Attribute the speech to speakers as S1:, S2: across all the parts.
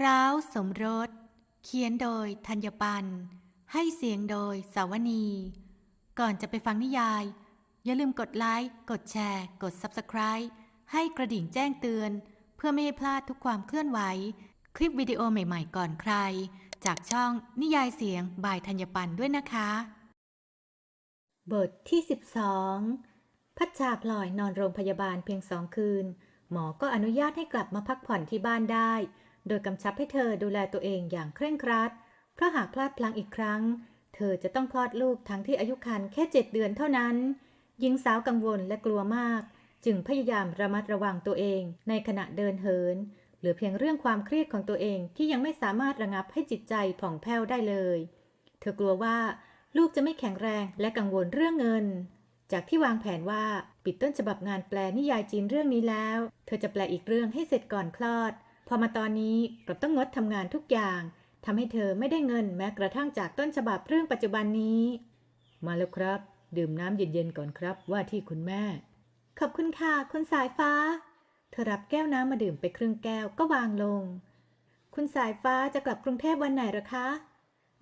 S1: ร้าวสมรส เขียนโดยธัญปัน ให้เสียงโดยสาวนี ก่อนจะไปฟังนิยาย อย่าลืมกดไลค์ กดแชร์ กด Subscribe ให้กระดิ่งแจ้งเตือน เพื่อไม่ให้พลาดทุกความเคลื่อนไหว คลิปวิดีโอใหม่ๆก่อนใคร จากช่องนิยายเสียงบายธัญปันด้วยนะคะ บทที่ 12 พัชชาพลอยนอนโรงพยาบาลเพียงสองคืน หมอก็อนุญาตให้กลับมาพักผ่อนที่บ้านได้ โดยกำชับให้เธอดูแลตัวเองอย่างเคร่งครัด เพราะหากพลาดพลั้งอีกครั้ง เธอจะต้องคลอดลูกทั้งที่อายุครรภ์แค่เจ็ดเดือนเท่านั้น หญิงสาวกังวลและกลัวมาก จึงพยายามระมัดระวังตัวเอง ในขณะเดินเหิน เหลือเพียงเรื่องความเครียดของตัวเองที่ยังไม่สามารถระงับให้จิตใจผ่องแผ้วได้เลย เธอกลัวว่าลูกจะไม่แข็งแรงและกังวลเรื่องเงิน จากที่วางแผนว่าปิดต้นฉบับงานแปลนิยายจีนเรื่องนี้แล้ว เธอจะแปลอีกเรื่องให้เสร็จก่อนคลอด อมาตอนนี้กลับต้องงดทำงานทุกอย่างทำให้เธอไม่ได้เงินแม้กระทั่งจากต้นฉบับเรื่องปัจจุบันนี้ มาแล้วครับ ดื่มน้ำเย็นๆก่อนครับว่าที่คุณแม่ ขอบคุณค่ะคุณสายฟ้า เธอรับแก้วน้ำมาดื่มไปครึ่งแก้วก็วางลง คุณสายฟ้าจะกลับกรุงเทพวันไหนหรอคะ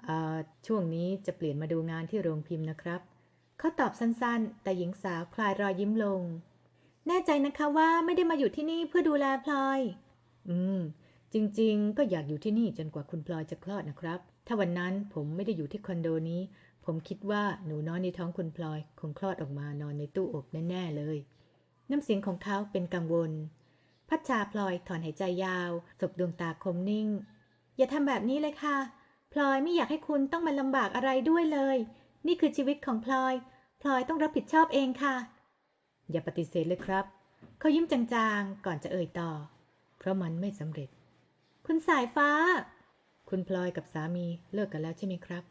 S1: อ่าช่วงนี้จะเปลี่ยนมาดูงานที่โรงพิมพ์นะครับเขาตอบสั้นๆ แต่หญิงสาวคลายรอยยิ้มลง แน่ใจนะคะว่าไม่ได้มาอยู่ที่นี่เพื่อดูแลพลอย อืม จริงๆ ก็อยากอยู่ที่นี่จนกว่าคุณพลอยจะคลอดนะครับ ถ้าวันนั้นผมไม่ได้อยู่ที่คอนโดนี้ ผมคิดว่าหนูน้อยในท้องคุณพลอย คงคลอดออกมานอนในตู้อบแน่ๆเลย น้ำเสียงของเขาเป็นกังวล พัชชาพลอยถอนหายใจยาวสบดวงตาคมนิ่ง อย่าทำแบบนี้เลยค่ะ พลอยไม่อยากให้คุณต้องมาลำบากอะไรด้วยเลย นี่คือชีวิตของพลอย พลอยต้องรับผิดชอบเองค่ะ อย่าปฏิเสธเลยครับ เขายิ้มจางๆ ก่อนจะเอ่ยต่อ เพราะมันไม่สำเร็จ คุณสายฟ้า คุณพลอยกับสามีเลิกกันแล้วใช่ไหมครับ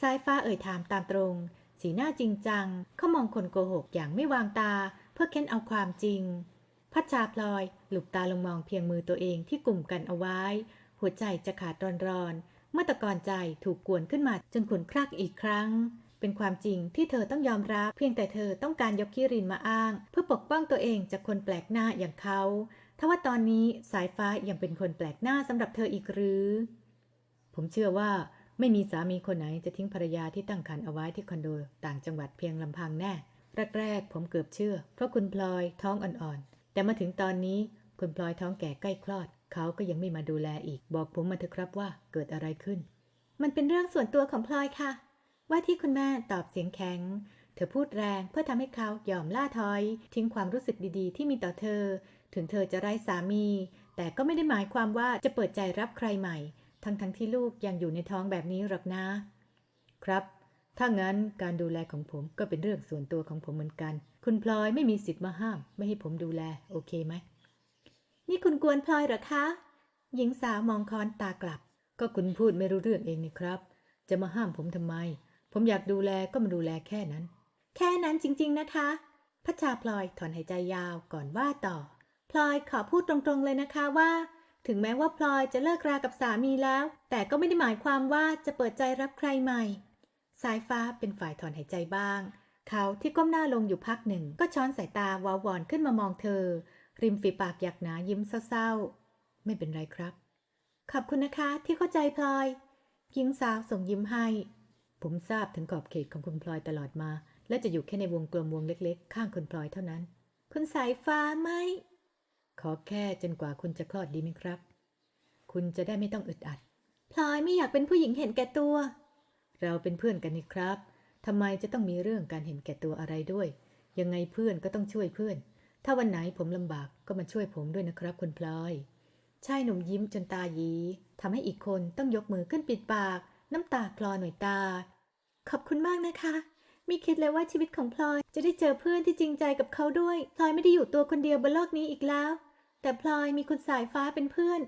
S1: สายฟ้าเอ่ยถามตามตรง สีหน้าจริงจัง เขามองคนโกหกอย่างไม่วางตา เพื่อเค้นเอาความจริง พัชชาพลอย หลุบตาลงมองเพียงมือตัวเองที่กลุ่มกันเอาไว้ หัวใจจะขาดร้อนๆเมื่อตะกอนใจถูกกวนขึ้นมาจนขุนคลักอีกครั้งเป็นความจริงที่เธอต้องยอมรับ เพียงแต่เธอต้องการยกคิรินมาอ้าง เพื่อปกป้องตัวเองจากคนแปลกหน้าอย่างเขา ทว่าตอนนี้สายฟ้ายังเป็นคนแปลกหน้าสำหรับเธออีกหรือ ผมเชื่อว่าไม่มีสามีคนไหนจะทิ้งภรรยาที่ตั้งครรภ์เอาไว้ที่คอนโดต่างจังหวัดเพียงลำพังแน่ แรกๆผมเกือบเชื่อ เพราะคุณพลอยท้องอ่อนๆ แต่มาถึงตอนนี้คุณพลอยท้องแก่ใกล้คลอด เขาก็ยังไม่มาดูแลอีก บอกผมมาเถอะครับว่าเกิดอะไรขึ้น มันเป็นเรื่องส่วนตัวของพลอยค่ะ ว่าที่คุณแม่ตอบเสียงแข็ง เธอพูดแรงเพื่อทำให้เขายอมล่าถอย ทิ้งความรู้สึกดีๆ ที่มีต่อเธอ ถึงเธอจะไร้สามี แต่ก็ไม่ได้หมายความว่าจะเปิดใจรับใครใหม่ ทั้งๆทที่ลูกยังอยู่ในท้องแบบนี้หรอกนะ ครับ ถ้างั้นการดูแลของผมก็เป็นเรื่องส่วนตัวของผมเหมือนกัน คุณพลอยไม่มีสิทธิ์มาห้าม ไม่ให้ผมดูแล โอเคไหม นี่คุณกวนพลอยหรอคะ หญิงสาวมองคอนตากลับ ก็คุณพูดไม่รู้เรื่องเองนี่ครับ จะมาห้ามผมทำไม ผมอยากดูแลก็มาดูแลแค่นั้น แค่นั้นจริง ๆ นะคะพัชชาพลอยถอนหายใจยาวก่อนว่าต่อ พลอยขอพูดตรงๆเลยนะคะว่า ถึงแม้ว่าพลอยจะเลิกรากับสามีแล้ว แต่ก็ไม่ได้หมายความว่าจะเปิดใจรับใครใหม่ สายฟ้าเป็นฝ่ายถอนหายใจบ้าง เขาที่ก้มหน้าลงอยู่พักหนึ่ง ก็ช้อนสายตาวาววอนขึ้นมามองเธอ ริมฝีปากหยักหนายิ้มเศร้าๆ ไม่เป็นไรครับ ขอบคุณนะคะที่เข้าใจพลอยหญิงสาวส่งยิ้มให้ ผมทราบถึงขอบเขตของคุณพลอยตลอดมา และจะอยู่แค่ในวงกลมวงเล็กๆ ข้างคุณพลอยเท่านั้น คุณสายฟ้าไม่ ขอแค่จนกว่าคุณจะคลอดดีไหมครับ คุณจะได้ไม่ต้องอึดอัด พลอยไม่อยากเป็นผู้หญิงเห็นแก่ตัว เราเป็นเพื่อนกันนี่ครับทำไมจะต้องมีเรื่องการเห็นแก่ตัวอะไรด้วย ยังไงเพื่อนก็ต้องช่วยเพื่อน ถ้าวันไหนผมลำบากก็มาช่วยผมด้วยนะครับ คุณพลอย ชายหนุ่มยิ้มจนตาหยีทำให้อีกคนต้องยกมือขึ้นปิดปาก น้ำตาคลอหน่อยตา ขอบคุณมากนะคะไม่คิดเลยว่าชีวิตของพลอยจะได้เจอเพื่อนที่จริงใจกับเขาด้วย พลอยไม่ได้อยู่ตัวคนเดียวบนโลกนี้อีกแล้ว แต่พลอยมีคุณสายฟ้าเป็นเพื่อน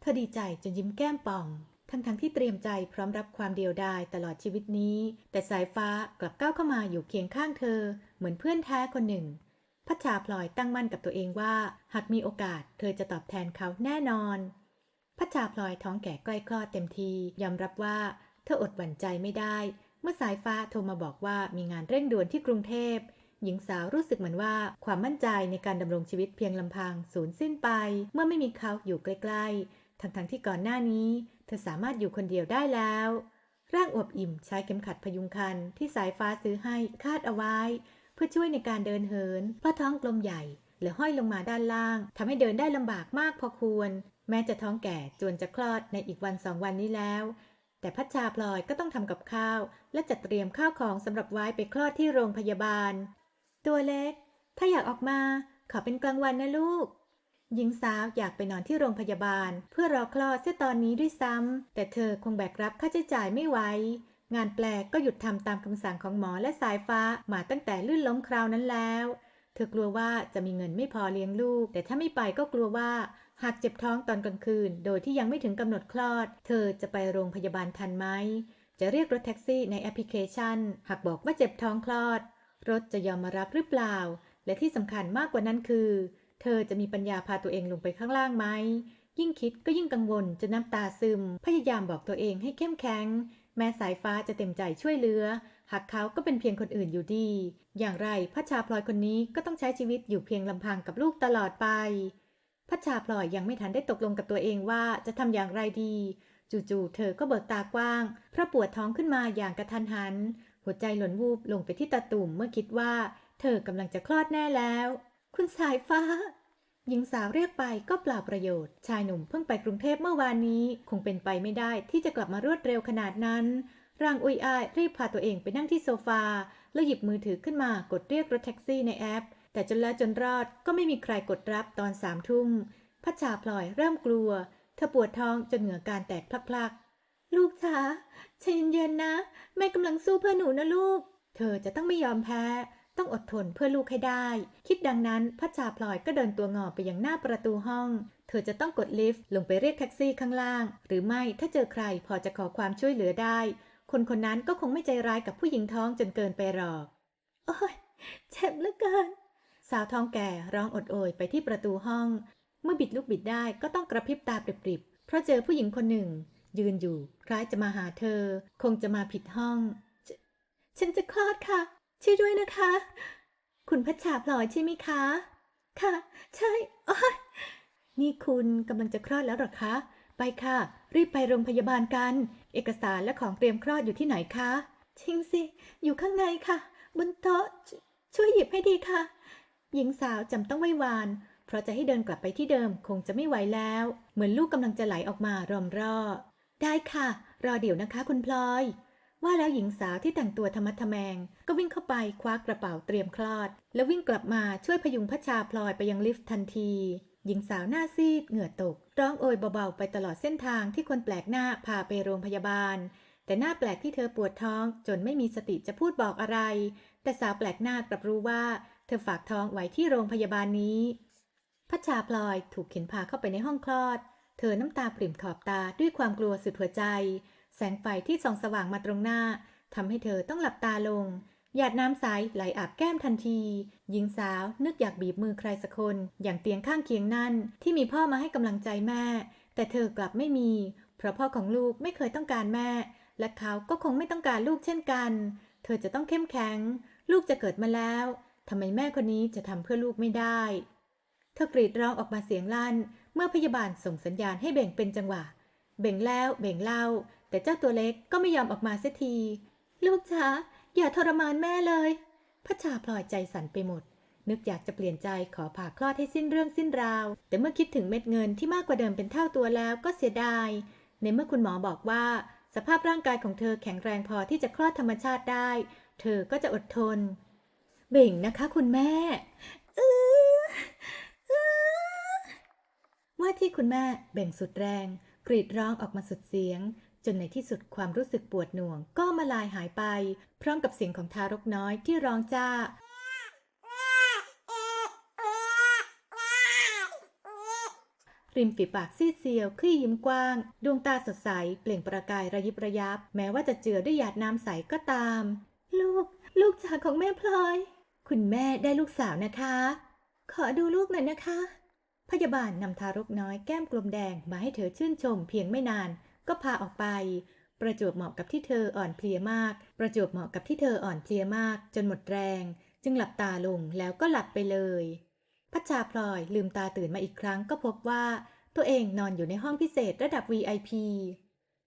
S1: เธอดีใจจนยิ้มแก้มป่อง ทั้งๆทที่เตรียมใจพร้อมรับความเดียวดายตลอดชีวิตนี้ แต่สายฟ้ากลับก้าวเข้ามาอยู่เคียงข้างเธอ เหมือนเพื่อนแท้คนหนึ่ง พัชชาพลอยตั้งมั่นกับตัวเองว่า หากมีโอกาส เธอจะตอบแทนเขาแน่นอน พัชชาพลอยท้องแก่ใกล้คลอดเต็มทียอมรับว่า เธออดหวั่นใจไม่ได้ เมื่อสายฟ้าโทรมาบอกว่ามีงานเร่งด่วนที่กรุงเทพ หญิงสาวรู้สึกเหมือนว่าความมั่นใจในการดำรงชีวิตเพียงลำพังสูญสิ้นไป เมื่อไม่มีเขาอยู่ใกล้ๆ ทั้งๆที่ก่อนหน้านี้ เธอสามารถอยู่คนเดียวได้แล้ว ร่างอวบอิ่มใช้เข็มขัดพยุงคันที่สายฟ้าซื้อให้คาดเอาไว้ เพื่อช่วยในการเดินเหินเพราะท้องกลมใหญ่เหลือห้อยลงมาด้านล่างทำให้เดินได้ลำบากมากพอควร แม้จะท้องแก่จวนจะคลอดในอีกวันสองวันนี้แล้ว แต่พัชชาพลอยก็ต้องทำกับข้าว และจัดเตรียมข้าวของสำหรับไว้ไปคลอดที่โรงพยาบาล ตัวเล็ก ถ้าอยากออกมาขอเป็นกลางวันนะลูก หญิงสาวอยากไปนอนที่โรงพยาบาล เพื่อรอคลอดเสียตอนนี้ด้วยซ้ำ แต่เธอคงแบกรับค่าใช้จ่ายไม่ไหว งานแปลกก็หยุดทำตามคำสั่งของหมอและสายฟ้ามาตั้งแต่ลื่นล้มคราวนั้นแล้ว เธอกลัวว่าจะมีเงินไม่พอเลี้ยงลูก แต่ถ้าไม่ไปก็กลัวว่าหากเจ็บท้องตอนกลางคืน โดยที่ยังไม่ถึงกำหนดคลอด เธอจะไปโรงพยาบาลทันไหม จะเรียกรถแท็กซี่ในแอปพลิเคชัน หากบอกว่าเจ็บท้องคลอด รถจะยอมมารับหรือเปล่า และที่สำคัญมากกว่านั้นคือ เธอจะมีปัญญาพาตัวเองลงไปข้างล่างไหม ยิ่งคิดก็ยิ่งกังวลจนน้ำตาซึม พยายามบอกตัวเองให้เข้มแข็ง แม้สายฟ้าจะเต็มใจช่วยเหลือ หากเขาก็เป็นเพียงคนอื่นอยู่ดี อย่างไรพัชชาพลอยคนนี้ก็ต้องใช้ชีวิตอยู่เพียงลำพังกับลูกตลอดไปพัชชาพลอยยังไม่ทันได้ตกลงกับตัวเองว่าจะทำอย่างไรดี จู่ๆเธอก็เบิกตากว้างเพราะปวดท้องขึ้นมาอย่างกระทันหัน หัวใจหล่นวูบลงไปที่ตาตุ่มเมื่อคิดว่า เธอกำลังจะคลอดแน่แล้ว คุณสายฟ้า หญิงสาวเรียกไปก็เปล่าประโยชน์ ชายหนุ่มเพิ่งไปกรุงเทพเมื่อวานนี้ คงเป็นไปไม่ได้ที่จะกลับมารวดเร็วขนาดนั้นร่างอุยอายรีบพาตัวเองไปนั่งที่โซฟา แล้วหยิบมือถือขึ้นมากดเรียกรถแท็กซี่ในแอป แต่จนแล้วจนรอดก็ไม่มีใครกดรับตอนสามทุ่มพัชชาพลอยเริ่มกลัว เธอปวดท้องจนเหงื่อการแตกพลัก ลูกจ๋าใจเย็นๆนะ แม่กำลังสู้เพื่อหนูนะลูก เธอจะต้องไม่ยอมแพ้ ต้องอดทนเพื่อลูกให้ได้ คิดดังนั้นพัชชาพลอยก็เดินตัวงอไปยังหน้าประตูห้อง เธอจะต้องกดลิฟต์ลงไปเรียกแท็กซี่ข้างล่าง หรือไม่ถ้าเจอใครพอจะขอความช่วยเหลือได้ คนคนนั้นก็คงไม่ใจร้ายกับผู้หญิงท้องจนเกินไปหรอก โอ้ยเจ็บเหลือเกิน สาวท้องแก่ร้องอดโอยไปที่ประตูห้อง เมื่อบิดลูกบิดได้ก็ต้องกระพริบตาปริบๆเพราะเจอผู้หญิงคนหนึ่ง ยืนอยู่ คล้ายจะมาหาเธอ คงจะมาผิดห้องฉฉันจะคลอดค่ะ ช่วยด้วยนะคะ คุณพัชชาพลอยใช่ไหมคะ ค่ะ ใช่โอ้ยนี่คุณกำลังจะคลอดแล้วหรอคะ ไปค่ะ รีบไปโรงพยาบาลกัน เอกสารและของเตรียมคลอดอยู่ที่ไหนคะจริงสิ อยู่ข้างในค่ะ บนโต๊ะชช่วยหยิบให้ดีค่ะ หญิงสาวจำต้องไหว้วาน เพราะจะให้เดินกลับไปที่เดิมคงจะไม่ไหวแล้ว เหมือนลูกกำลังจะไหลออกมารอมรอ ได้ค่ะ รอเดี๋ยวนะคะคุณพลอย ว่าแล้วหญิงสาวที่แต่งตัวธรรมะทะแมง ก็วิ่งเข้าไปคว้ากระเป๋าเตรียมคลอด แล้ววิ่งกลับมาช่วยพยุงพัชชาพลอยไปยังลิฟต์ทันที หญิงสาวหน้าซีดเหงื่อตก ร้องโอยเบาๆไปตลอดเส้นทางที่คนแปลกหน้าพาไปโรงพยาบาล แต่หน้าแปลกที่เธอปวดท้องจนไม่มีสติจะพูดบอกอะไร แต่สาวแปลกหน้ากลับรู้ว่า เธอฝากท้องไว้ที่โรงพยาบาลนี้พัชชาพลอยถูกเข็นพาเข้าไปในห้องคลอด ธอน้ำตาปริ่มขอบตาด้วยความกลัวสุดหัวใจ แสงไฟที่ส่องสว่างมาตรงหน้าทำให้เธอต้องหลับตาลง หยาดน้ำใสไหลอาบแก้มทันที หญิงสาวนึกอยากบีบมือใครสักคน อย่างเตียงข้างเคียงนั่น ที่มีพ่อมาให้กำลังใจแม่ แต่เธอกลับไม่มี เพราะพ่อของลูกไม่เคยต้องการแม่ และเขาก็คงไม่ต้องการลูกเช่นกัน เธอจะต้องเข้มแข็ง ลูกจะเกิดมาแล้วทำไมแม่คนนี้จะทำเพื่อลูกไม่ได้ เธอกรีดร้องออกมาเสียงลั่น เมื่อพยาบาลส่งสัญญาณให้เบ่งเป็นจังหวะ เบ่งแล้วเบ่งเล่า แต่เจ้าตัวเล็กก็ไม่ยอมออกมาเสียที ลูกจ๋าอย่าทรมานแม่เลยพัชชาพลอยใจสั่นไปหมด นึกอยากจะเปลี่ยนใจขอผ่าคลอดให้สิ้นเรื่องสิ้นราว แต่เมื่อคิดถึงเม็ดเงินที่มากกว่าเดิมเป็นเท่าตัวแล้วก็เสียดาย ในเมื่อคุณหมอบอกว่า สภาพร่างกายของเธอแข็งแรงพอที่จะคลอดธรรมชาติได้ เธอก็จะอดทน เบ่งนะคะคุณแม่ อื้ออ ว่าที่คุณแม่เบ่งสุดแรง กรีดร้องออกมาสุดเสียง จนในที่สุดความรู้สึกปวดหน่วง ก็มาลายหายไป พร้อมกับเสียงของทารกน้อยที่ร้องจ้าริมฝีปากซีดเซียวคลี่ยิ้มกว้าง ดวงตาสดใส เปล่งประกายระยิบระยับ แม้ว่าจะเจือด้วยหยาดน้ำใสก็ตาม ลูก ลูกจ๋าของแม่พลอย คุณแม่ได้ลูกสาวนะคะ ขอดูลูกหน่อยนะคะ พยาบาลนำทารกน้อยแก้มกลมแดงมาให้เธอชื่นชมเพียงไม่นาน ก็พาออกไป ประจวบเหมาะกับที่เธออ่อนเพลียมาก ประจวบเหมาะกับที่เธออ่อนเพลียมาก จนหมดแรง จึงหลับตาลงแล้วก็หลับไปเลยพัชชาพลอยลืมตาตื่นมาอีกครั้งก็พบว่า ตัวเองนอนอยู่ในห้องพิเศษระดับ VIP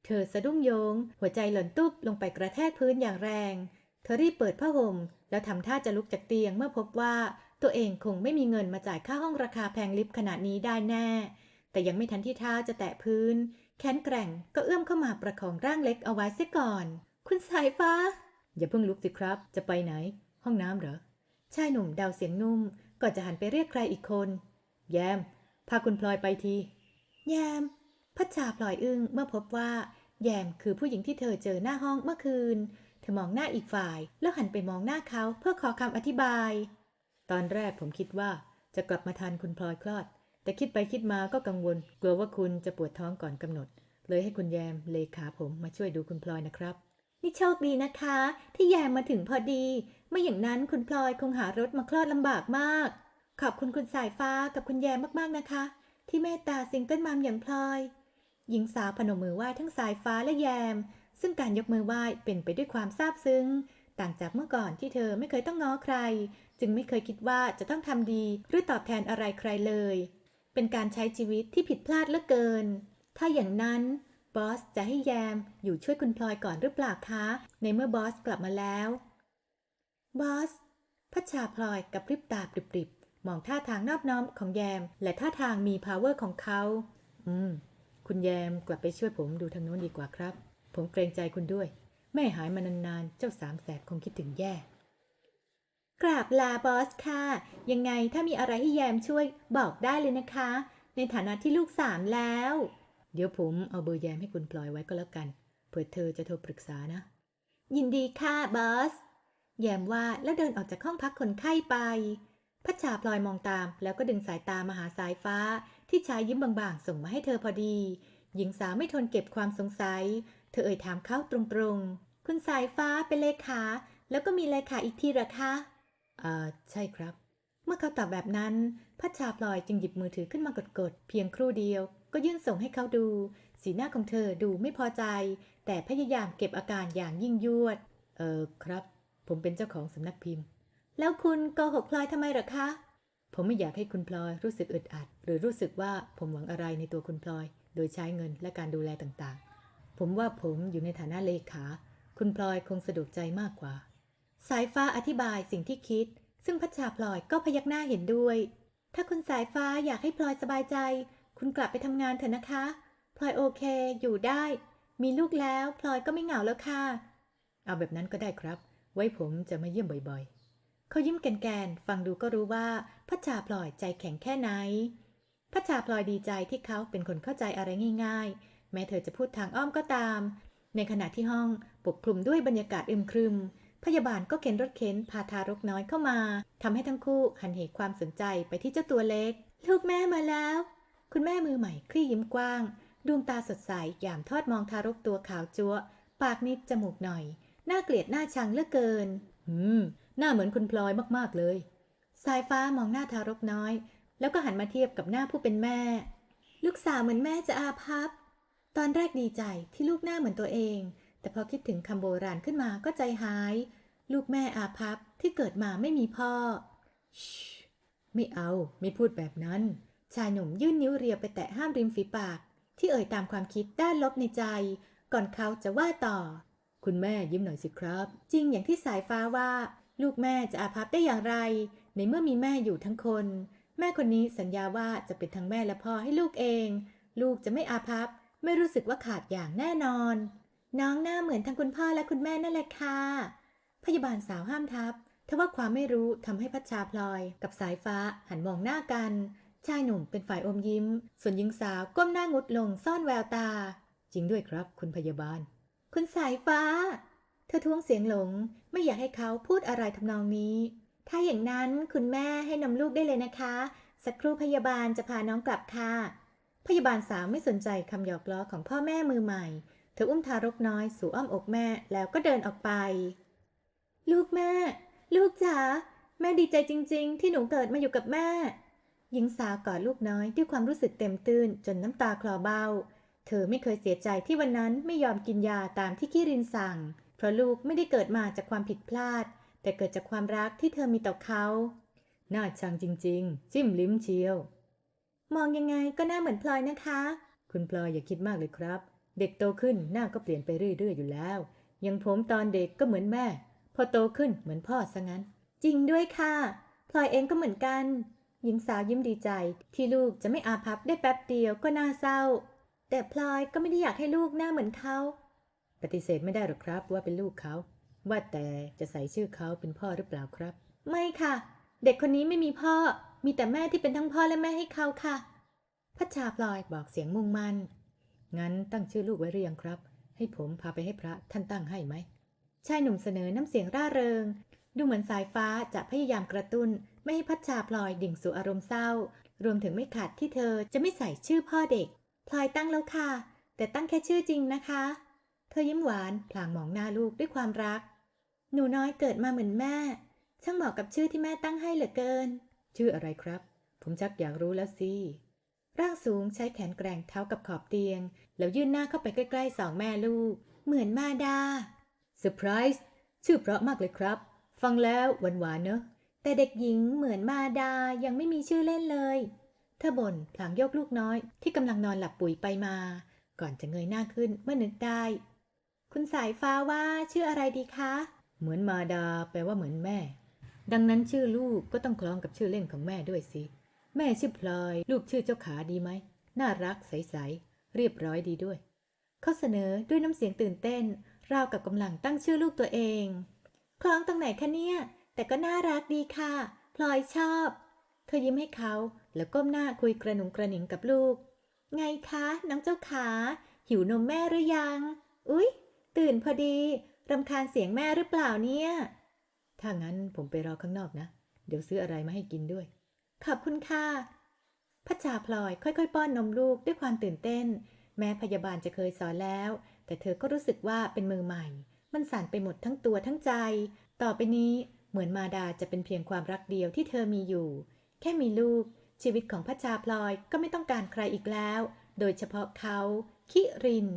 S1: เธอสะดุ้งโยง หัวใจหล่นตุ๊บลงไปกระแทกพื้นอย่างแรง เธอรีบเปิดผ้าห่มแล้วทำท่าจะลุกจากเตียงเมื่อพบว่า ตัวเองคงไม่มีเงินมาจ่ายค่าห้องราคาแพงลิฟต์ขนาดนี้ได้แน่ แต่ยังไม่ทันที่เท้าจะแตะพื้น แขนแกร่งก็เอื้อมเข้ามาประคองร่างเล็กเอาไว้เสียก่อน คุณสายฟ้า อย่าเพิ่งลุกสิครับ จะไปไหน ห้องน้ำเหรอ ชายหนุ่มเดาเสียงนุ่ม ก่อนจะหันไปเรียกใครอีกคน แยม พาคุณพลอยไปที แยม พัชชาพลอยอึ้งเมื่อพบว่า แยมคือผู้หญิงที่เธอเจอหน้าห้องเมื่อคืน เธอมองหน้าอีกฝ่าย แล้วหันไปมองหน้าเขาเพื่อขอคำอธิบาย ตอนแรกผมคิดว่าจะกลับมาทันคุณพลอยคลอด แต่คิดไปคิดมาก็กังวล กลัวว่าคุณจะปวดท้องก่อนกำหนด เลยให้คุณแยมเลขาผมมาช่วยดูคุณพลอยนะครับ นี่โชคดีนะคะ ที่แยมมาถึงพอดี ไม่อย่างนั้นคุณพลอยคงหารถมาคลอดลำบากมาก ขอบคุณคุณสายฟ้ากับคุณแยมมากๆนะคะ ที่เมตตาซิงเกิลมัมอย่างพลอย หญิงสาวพนมมือไหว้ทั้งสายฟ้าและแยม ซึ่งการยกมือไหว้เป็นไปด้วยความซาบซึ้ง ต่างจากเมื่อก่อนที่เธอไม่เคยต้องง้อใคร จึงไม่เคยคิดว่าจะต้องทำดีหรือตอบแทนอะไรใครเลย เป็นการใช้ชีวิตที่ผิดพลาดเหลือเกิน ถ้าอย่างนั้นบอสจะให้แยมอยู่ช่วยคุณพลอยก่อนหรือเปล่าคะ ในเมื่อบอสกลับมาแล้ว บอสพัชชาพลอยกับพริบตาปริบๆ มองท่าทางนอบน้อมของแยม และท่าทางมี power ของเขา อืม คุณแยมกลับไปช่วยผมดูทางโน้นดีกว่าครับ ผมเกรงใจคุณด้วย แม่หายมานานๆ เจ้าสามแสบคงคิดถึงแย่ กราบลาบอสค่ะ ยังไงถ้ามีอะไรให้แยมช่วยบอกได้เลยนะคะ ในฐานะที่ลูกสามแล้ว เดี๋ยวผมเอาเบอร์แยมให้คุณปล่อยไว้ก็แล้วกัน เผื่อเธอจะโทรปรึกษานะ ยินดีค่ะบอส แยมว่าแล้วเดินออกจากห้องพักคนไข้ไปพัชชาพลอยมองตาม แล้วก็ดึงสายตามาหาสายฟ้า ที่ชายยิ้มบางๆ ส่งมาให้เธอพอดี หญิงสาวไม่ทนเก็บความสงสัย เธอเอ่ยถามเขาตรงๆ คุณสายฟ้าเป็นเลขา แล้วก็มีเลขาอีกทีเหรอคะอ่าใช่ครับ เมื่อเขาตอบแบบนั้น พัชชาพลอยจึงหยิบมือถือขึ้นมากดๆ เพียงครู่เดียว ก็ยื่นส่งให้เขาดู สีหน้าของเธอดูไม่พอใจ แต่พยายามเก็บอาการอย่างยิ่งยวด เออครับ ผมเป็นเจ้าของสำนักพิมพ์ แล้วคุณโกหกพลอยทำไมเหรอคะ ผมไม่อยากให้คุณพลอยรู้สึกอึดอัด หรือรู้สึกว่าผมหวังอะไรในตัวคุณพลอย โดยใช้เงินและการดูแลต่างๆ ผมว่าผมอยู่ในฐานะเลขา คุณพลอยคงสะดวกใจมากกว่า สายฟ้าอธิบายสิ่งที่คิด ซึ่งพัชชาพลอยก็พยักหน้าเห็นด้วย ถ้าคุณสายฟ้าอยากให้พลอยสบายใจ คุณกลับไปทำงานเถอะนะคะ พลอยโอเค อยู่ได้ มีลูกแล้วพลอยก็ไม่เหงาแล้วค่ะ เอาแบบนั้นก็ได้ครับ ไว้ผมจะมาเยี่ยมบ่อยๆ เขายิ้มแกนๆ ฟังดูก็รู้ว่าพัชชาพลอยใจแข็งแค่ไหนพัชชาพลอยดีใจที่เขาเป็นคนเข้าใจอะไรง่าย ๆ แม้เธอจะพูดทางอ้อมก็ตาม ในขณะที่ห้องปกคลุมด้วยบรรยากาศอึมครึม พยาบาลก็เข็นรถเข็นพาทารกน้อยเข้ามาทำให้ทั้งคู่หันเหความสนใจไปที่เจ้าตัวเล็ก ลูกแม่มาแล้ว คุณแม่มือใหม่คลี่ยิ้มกว้าง ดวงตาสดใสยามทอดมองทารกตัวขาวจั๊วะปากนิดจมูกหน่อย หน่าเกลียดหน้าชังเหลือเกิน อืม หน้าเหมือนคุณพลอยมากๆเลย สายฟ้ามองหน้าทารกน้อย แล้วก็หันมาเทียบกับหน้าผู้เป็นแม่ ลูกสาวเหมือนแม่จะอาภัพ ตอนแรกดีใจที่ลูกหน้าเหมือนตัวเอง แต่พอคิดถึงคำโบราณขึ้นมาก็ใจหาย ลูกแม่อาภัพที่เกิดมาไม่มีพ่อชไม่เอา ไม่พูดแบบนั้น ชายหนุ่มยื่นนิ้วเรียวไปแตะห้ามริมฝีปาก ที่เอ่ยตามความคิดด้านลบในใจ ก่อนเขาจะว่าต่อ คุณแม่ยิ้มหน่อยสิครับ จริงอย่างที่สายฟ้าว่า ลูกแม่จะอาภัพได้อย่างไร ในเมื่อมีแม่อยู่ทั้งคน แม่คนนี้สัญญาว่าจะเป็นทั้งแม่และพ่อให้ลูกเอง ลูกจะไม่อาภัพ ไม่รู้สึกว่าขาดอย่างแน่นอน น้องหน้าเหมือนทั้งคุณพ่อและคุณแม่นั่นแหละค่ะ พยาบาลสาวห้ามทับทว่าความไม่รู้ทำให้พัชชาพลอย กับสายฟ้าหันมองหน้ากัน ชายหนุ่มเป็นฝ่ายอมยิ้ม ส่วนหญิงสาวก้มหน้างุดลงซ่อนแววตา จริงด้วยครับคุณพยาบาล คุณสายฟ้า เธอท้วงเสียงหลง ไม่อยากให้เขาพูดอะไรทำนองนี้ ถ้าอย่างนั้นคุณแม่ให้นมลูกได้เลยนะคะ สักครู่พยาบาลจะพาน้องกลับค่ะ พยาบาลสาวไม่สนใจคำหยอกล้อของพ่อแม่มือใหม่ เธออุ้มทารกน้อยสู่อ้อมอกแม่แล้วก็เดินออกไป ลูกแม่ ลูกจ๋าแม่ดีใจจริง ๆ ที่หนูเกิดมาอยู่กับแม่ หญิงสาวกอดลูกน้อยด้วยความรู้สึกเต็มตื้นจนน้ำตาคลอเบ้า เธอไม่เคยเสียใจที่วันนั้นไม่ยอมกินยาตามที่คิรินสั่ง เพราะลูกไม่ได้เกิดมาจากความผิดพลาด แต่เกิดจากความรักที่เธอมีต่อเขา น่าชังจริง ๆ จิ้มลิ้มเชียว มมองยังไงก็หน้าเหมือนพลอยนะคะ
S2: คุณพลอยอย่าคิดมากเลยครับ เด็กโตขึ้นหน้าก็เปลี่ยนไปเรื่อยๆอยู่แล้วอยังผมตอนเด็กก็เหมือนแม่ พอโตขึ้นเหมือนพ่อซะงั้น
S1: จริงด้วยค่ะ พลอยเองก็เหมือนกัน หญิงสาวยิ้มดีใจ ที่ลูกจะไม่อาภัพได้แป๊บเดียวก็น่าเศร้า แต่พลอยก็ไม่ได้อยากให้ลูกหน้าเหมือนเขา
S2: ปฏิเสธไม่ได้หรอกครับว่าเป็นลูกเขา ว่าแต่จะใส่ชื่อเขาเป็นพ่อหรือเปล่าครับ
S1: ไม่ค่ะ เด็กคนนี้ไม่มีพ่อ มีแต่แม่ที่เป็นทั้งพ่อและแม่ให้เขาค่ะพัชชาพลอยบอกเสียงมุ่งมั่น
S2: งั้นตั้งชื่อลูกไว้หรือยังครับ ให้ผมพาไปให้พระท่านตั้งให้ไหม
S1: ชายหนุ่มเสนอน้ำเสียงร่าเริง ดูเหมือนสายฟ้าจะพยายามกระตุ้น ไม่ให้พัชชาพลอยดิ่งสู่อารมณ์เศร้า รวมถึงไม่ขัดที่เธอจะไม่ใส่ชื่อพ่อเด็ก พลอยตั้งแล้วค่ะ แต่ตั้งแค่ชื่อจริงนะคะ เธอยิ้มหวานพลางมองหน้าลูกด้วยความรัก หนูน้อยเกิดมาเหมือนแม่ ช่างเหมาะกับชื่อที่แม่ตั้งให้เหลือเกิน
S2: ชื่ออะไรครับ ผมชักอยากรู้แล้วสิ
S1: ร่างสูงใช้แขนแกร่งเท้ากับขอบเตียง แล้วยื่นหน้าเข้าไปใกล้ๆสองแม่ลูก เหมือนมาดา
S2: เซอร์ไพรส์ชื่อเพราะมากเลยครับ ฟังแล้วหวานๆเนอะ
S1: แต่เด็กหญิงเหมือนมาดายังไม่มีชื่อเล่นเลยเธอบ่นพลางโยกลูกน้อยที่กำลังนอนหลับปุ๋ยไปมา ก่อนจะเงยหน้าขึ้นเมื่อนึกได้ คุณสายฟ้าว่าชื่ออะไรดีคะ
S2: เหมือนมาดาแปลว่าเหมือนแม่ ดังนั้นชื่อลูกก็ต้องคล้องกับชื่อเล่นของแม่ด้วยสิ แม่ชื่อพลอย ลูกชื่อเจ้าขาดีไหม น่ารักใสๆ เรียบร้อยดีด้วย
S1: เขาเสนอด้วยน้ำเสียงตื่นเต้น ราวกับกำลังตั้งชื่อลูกตัวเอง คล้องตรงไหนคะเนี่ย แต่ก็น่ารักดีค่ะ พลอยชอบ เธอยิ้มให้เขาแล้วก้มหน้าคุยกระหนุงกระหนิงกับลูก ไงคะน้องเจ้าขา หิวนมแม่หรือยัง อุ๊ย ตื่นพอดีรำคาญเสียงแม่หรือเปล่าเนี่ย
S2: ถ้างั้นผมไปรอข้างนอกนะ เดี๋ยวซื้ออะไรมาให้กินด้วย
S1: ขอบคุณค่ะพัชชาพลอยค่อย ๆ ป้อนนมลูกด้วยความตื่นเต้น แม้พยาบาลจะเคยสอนแล้ว แต่เธอก็รู้สึกว่าเป็นมือใหม่ มันสั่นไปหมดทั้งตัวทั้งใจ ต่อไปนี้เหมือนมาดาจะเป็นเพียงความรักเดียวที่เธอมีอยู่ แค่มีลูก ชีวิตของพัชชาพลอยก็ไม่ต้องการใครอีกแล้ว โดยเฉพาะเขาคิริน